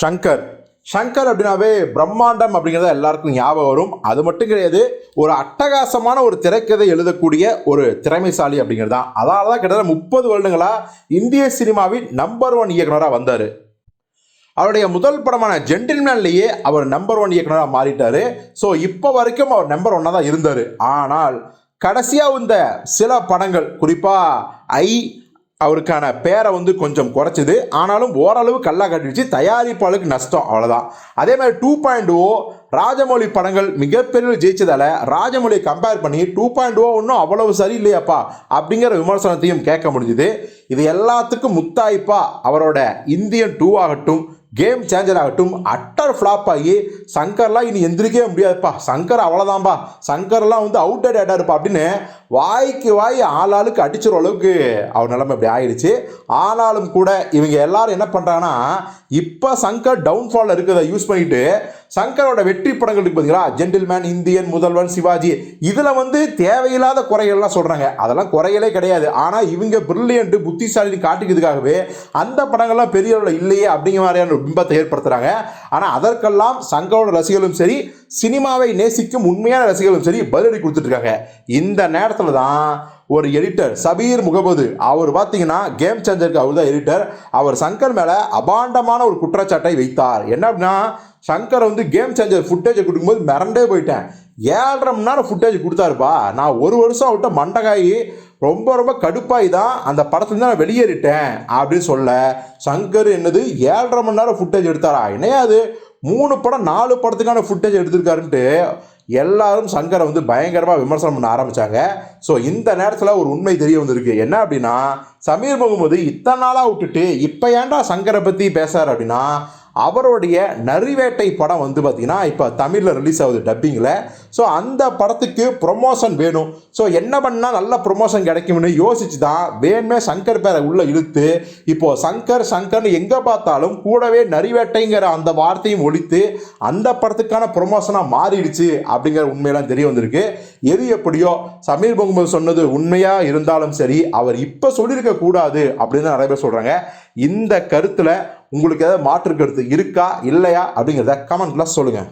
ஷங்கர் ஷங்கர் அப்படின்னாவே பிரம்மாண்டம் அப்படிங்கிறத எல்லாருக்கும் ஞாபகம் வரும். அது மட்டும் கிடையாது ஒரு அட்டகாசமான ஒரு திரைக்கதை எழுதக்கூடிய ஒரு திறமைசாலி அப்படிங்கிறது. தான் அதனால தான் கிட்டத்தட்ட முப்பது வருடங்களாக இந்திய சினிமாவின் நம்பர் ஒன் இயக்குனராக வந்தார். அவருடைய முதல் படமான ஜென்டில்மேன்லேயே அவர் நம்பர் ஒன் இயக்குனராக மாறிட்டாரு. ஸோ இப்போ வரைக்கும் அவர் நம்பர் ஒன்னாக தான் இருந்தார். ஆனால் கடைசியாக இந்த சில படங்கள் குறிப்பாக ஐ அவருக்கான பேரை வந்து கொஞ்சம் குறைச்சிது. ஆனாலும் ஓரளவு கல்லா கட்டிடுச்சு. தயாரிப்பாளருக்கு நஷ்டம் அவ்வளோதான் அதே மாதிரி டூ பாயிண்ட் ஓ ராஜமௌழி படங்கள் மிகப்பெரிய ஜெயிச்சதால் ராஜமௌழியை கம்பேர் பண்ணி டூ பாயிண்ட் ஓ ஒன்றும் அவ்வளவு சரியில்லையாப்பா அப்படிங்கிற விமர்சனத்தையும் கேட்க முடிஞ்சுது. இது எல்லாத்துக்கும் முத்தாய்ப்பா அவரோட இந்தியன் டூ ஆகட்டும் கேம் சேஞ்சர் ஆகட்டும். அட்டர் ஃப்ளாப் ஆகி சங்கர்லாம் இனி எந்திரிக்கவே முடியாதுப்பா. சங்கர் அவ்வளோதான்பா சங்கர்லாம் வந்து அவுட் டேட்டா இருப்பா அப்படின்னு வாய்க்கு வாய் ஆளாளுக்கு அடிச்சிற அளவுக்கு அவர் நிலைமை இப்படி ஆயிடுச்சு. ஆனாலும் கூட இவங்க எல்லாரும் என்ன பண்ணுறாங்கன்னா இப்போ சங்கர் டவுன்ஃபாலில் இருக்கிறத யூஸ் பண்ணிட்டு சங்கரோட வெற்றி படங்கள் இருக்கு பார்த்தீங்களா? Gentleman Indian Mudhalvan Sivaji. இதில் வந்து தேவையில்லாத குறைகள்லாம் சொல்கிறாங்க அதெல்லாம் குறைகளே கிடையாது. ஆனால் இவங்க பிரில்லியன்ட்டு புத்திசாலி காட்டுக்கிறதுக்காகவே அந்த படங்கள்லாம் பெரிய அளவில் இல்லையே அப்படிங்கிற மாதிரியான பிம்பத்தை ஏற்படுத்துகிறாங்க ஆனால் அதற்கெல்லாம் சங்கரோட ரசிகர்களும் சரி சினிமாவை நேசிக்கும் உண்மையான ரசிகர்களும் சரி பதிலடி கொடுத்துட்ருக்காங்க. இந்த நேரத்தில் தான் ஒரு எடிட்டர் சபீர் முகமது அவர் பார்த்தீங்கன்னா கேம் சேஞ்சருக்கு அவர் தான் எடிட்டர் அவர் சங்கர் மேலே அபாண்டமான ஒரு குற்றச்சாட்டை வைத்தார். என்ன அப்படின்னா சங்கர் வந்து கேம் சேஞ்சர் ஃபுட்டேஜை கொடுக்கும்போது மிரண்டே போயிட்டேன். ஏழரை மணி நேரம் ஃபுட்டேஜ் கொடுத்தாருப்பா. நான் ஒரு வருஷம் அவட்ட மண்டகாயி ரொம்ப ரொம்ப கடுப்பாகி தான் அந்த படத்துலேருந்து நான் வெளியேறிட்டேன் அப்படின்னு சொல்ல சங்கர் என்னது ஏழரை மணி நேரம் ஃபுட்டேஜ் எடுத்தாரா? என்னையா அது? மூணு படம் நாலு படத்துக்கான ஃபுட்டேஜ் எடுத்திருக்காருன்ட்டு எல்லாரும் சங்கரை வந்து பயங்கரமாக விமர்சனம் பண்ண ஆரம்பித்தாங்க ஸோ இந்த நேரத்தில் ஒரு உண்மை தெரிய வந்திருக்கு. என்ன அப்படின்னா சமீர் முகமது இத்தனை நாளாக விட்டுட்டு இப்போ ஏன்டா சங்கரை பற்றி பேசுகிறார் அப்படின்னா அவருடைய நரிவேட்டை படம் வந்து பார்த்திங்கன்னா இப்போ தமிழில் ரிலீஸ் ஆகுது டப்பிங்கில் ஸோ அந்த படத்துக்கு ப்ரொமோஷன் வேணும். ஸோ என்ன பண்ணால் நல்ல ப்ரொமோஷன் கிடைக்கும்னு யோசிச்சு தான் வேணுமே சங்கர் பேரை உள்ளே இழுத்து இப்போது சங்கர் சங்கர்னு எங்கே பார்த்தாலும் கூடவே நரிவேட்டைங்கிற அந்த வார்த்தையும் ஒழித்து அந்த படத்துக்கான ப்ரொமோஷனாக மாறிடுச்சு அப்படிங்கிற உண்மையெல்லாம் தெரிய வந்திருக்கு. எது எப்படியோ சமீர் முகமது சொன்னது உண்மையாக இருந்தாலும் சரி அவர் இப்போ சொல்லியிருக்க கூடாது அப்படின்னு நிறைய பேர் சொல்கிறாங்க இந்த கருத்தில் உங்களுக்கு ஏதாவது மாற்று கருத்து இருக்கா இல்லையா அப்படிங்கிறத கமெண்ட்ல சொல்லுங்கள்